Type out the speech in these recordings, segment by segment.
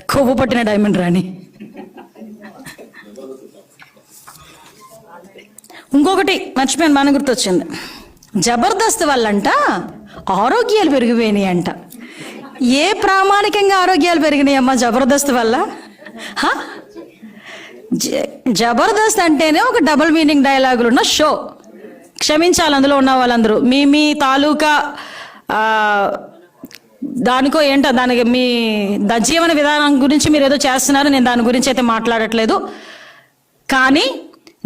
కొవ్వు పట్టిన డైమండ్ రాణి. ఇంకొకటి మర్చిపోయాను మన గుర్తొచ్చింది. జబర్దస్త్ వల్లంట ఆరోగ్యాలు పెరిగిపోయినాయి అంట. ఏ ప్రామాణికంగా ఆరోగ్యాలు పెరిగినాయి అమ్మా జబర్దస్త్ వల్ల? జ- జబర్దస్త్ అంటేనే ఒక డబుల్ మీనింగ్ డైలాగులు ఉన్న షో క్షమించాలి అందులో ఉన్న వాళ్ళందరూ. మీ మీ తాలూకా దానికో ఏంటో దానికి మీ ద జీవన విధానం గురించి మీరు ఏదో చేస్తున్నారు నేను దాని గురించి అయితే మాట్లాడట్లేదు. కానీ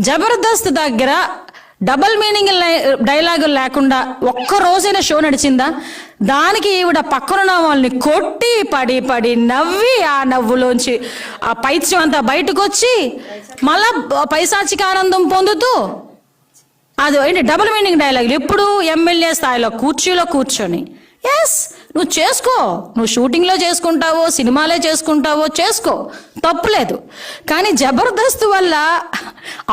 జబర్దస్త్ దగ్గర డబల్ మీనింగ్ డైలాగులు లేకుండా ఒక్క రోజైనా షో నడిచిందా? దానికి ఈవిడ పక్కనున్న వాళ్ళని కొట్టి పడి పడి నవ్వి ఆ నవ్వులోంచి ఆ పైత్యం అంతా బయటకు వచ్చి మళ్ళా పైశాచిక ఆనందం పొందుతూ అది ఏంటి డబుల్ మీనింగ్ డైలాగులు? ఎప్పుడు ఎమ్మెల్యే స్థాయిలో కూర్చీలో కూర్చొని. ఎస్ నువ్వు చేసుకో. నువ్వు షూటింగ్లో చేసుకుంటావో సినిమాలే చేసుకుంటావో చేసుకో. తప్పులేదు కానీ జబర్దస్త్ వల్ల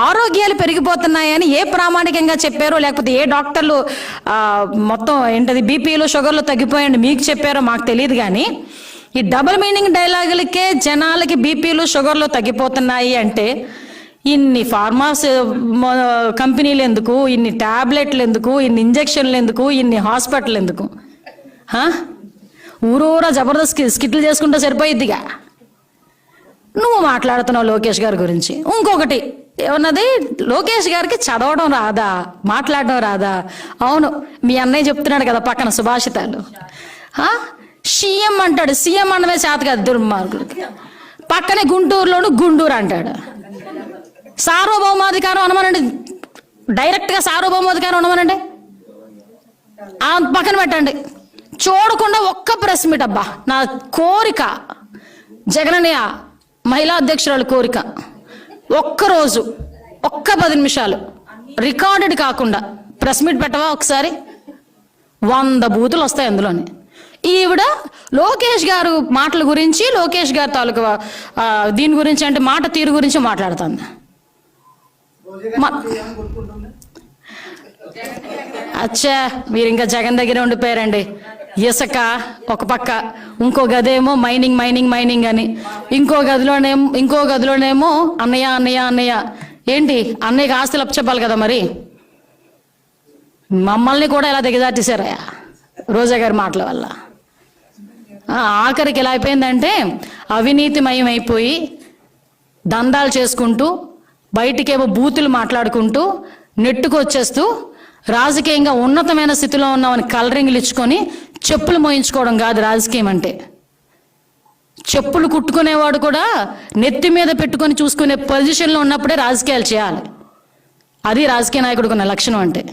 ఆరోగ్యాలు పెరిగిపోతున్నాయని ఏ ప్రామాణికంగా చెప్పారో లేకపోతే ఏ డాక్టర్లు మొత్తం ఏంటది బీపీలు షుగర్లు తగ్గిపోయాయని మీకు చెప్పారో మాకు తెలియదు కానీ ఈ డబుల్ మీనింగ్ డైలాగులకే జనాలకి బీపీలు షుగర్లు తగ్గిపోతున్నాయి అంటే ఇన్ని ఫార్మాస్ కంపెనీలు ఎందుకు ఇన్ని ట్యాబ్లెట్లు ఎందుకు ఇన్ని ఇంజక్షన్లు ఎందుకు ఇన్ని హాస్పిటల్ ఎందుకు? హా? ఊరూరా జబర్దస్త్ స్కిట్లు చేసుకుంటే సరిపోయిద్దిగా. నువ్వు మాట్లాడుతున్నావు లోకేష్ గారి గురించి. ఇంకొకటి ఏమన్నది? లోకేష్ గారికి చదవడం రాదా? మాట్లాడడం రాదా? అవును మీ అన్నయ్య చెప్తున్నాడు కదా పక్కన సుభాషితాలు. సీఎం అంటాడు. సీఎం అనమే చేత కదా దుర్మార్గుడికి పక్కనే గుంటూరులోను గుండూరు అంటాడు. సార్వభౌమాధికారం అనమనండి. డైరెక్ట్గా సార్వభౌమాధికారం అనమనండి? ఆ పక్కన పెట్టండి. చూడకుండా ఒక్క ప్రెస్ మీట్ అబ్బా. నా కోరిక జగనన్నయ్య మహిళా అధ్యక్షురాలు కోరిక. ఒక్కరోజు ఒక్క పది నిమిషాలు. రికార్డెడ్ కాకుండా. ప్రెస్ మీట్ పెట్టవా ఒకసారి? వంద బూతులు వస్తాయి అందులోని. ఈవిడ లోకేష్ గారు మాటల గురించి లోకేష్ గారి తాలూకా దీని గురించి అంటే మాట తీరు గురించి మాట్లాడుతుంది. అచ్చా మీరు ఇంకా జగన్ దగ్గర ఉండిపోయారండి. ఇసుక ఒక పక్క ఇంకో గదేమో మైనింగ్ మైనింగ్ మైనింగ్ అని. ఇంకో గదిలోనేమో ఇంకో గదిలోనేమో అన్నయ్య అన్నయ్య అన్నయ్య. ఏంటి? అన్నయ్యకి ఆస్తులు అప్పచెప్పాలి కదా మరి? మమ్మల్ని కూడా ఇలా దిగజార్చేశారా రోజా గారి మాటల వల్ల. ఆఖరికి ఎలా అయిపోయిందంటే అవినీతిమయం అయిపోయి దందాలు చేసుకుంటూ బయటికేమో బూతులు మాట్లాడుకుంటూ నెట్టుకు వచ్చేస్తూ రాజకీయంగా ఉన్నతమైన స్థితిలో ఉన్నామని కలరింగ్లు ఇచ్చుకొని చెప్పులు మోయించుకోవడం కాదు రాజకీయం అంటే. చెప్పులు కుట్టుకునేవాడు కూడా నెత్తి మీద పెట్టుకొని చూసుకునే పొజిషన్లో ఉన్నప్పుడే రాజకీయాలు చేయాలి. అది రాజకీయ నాయకుడికి ఉన్న లక్షణం అంటే.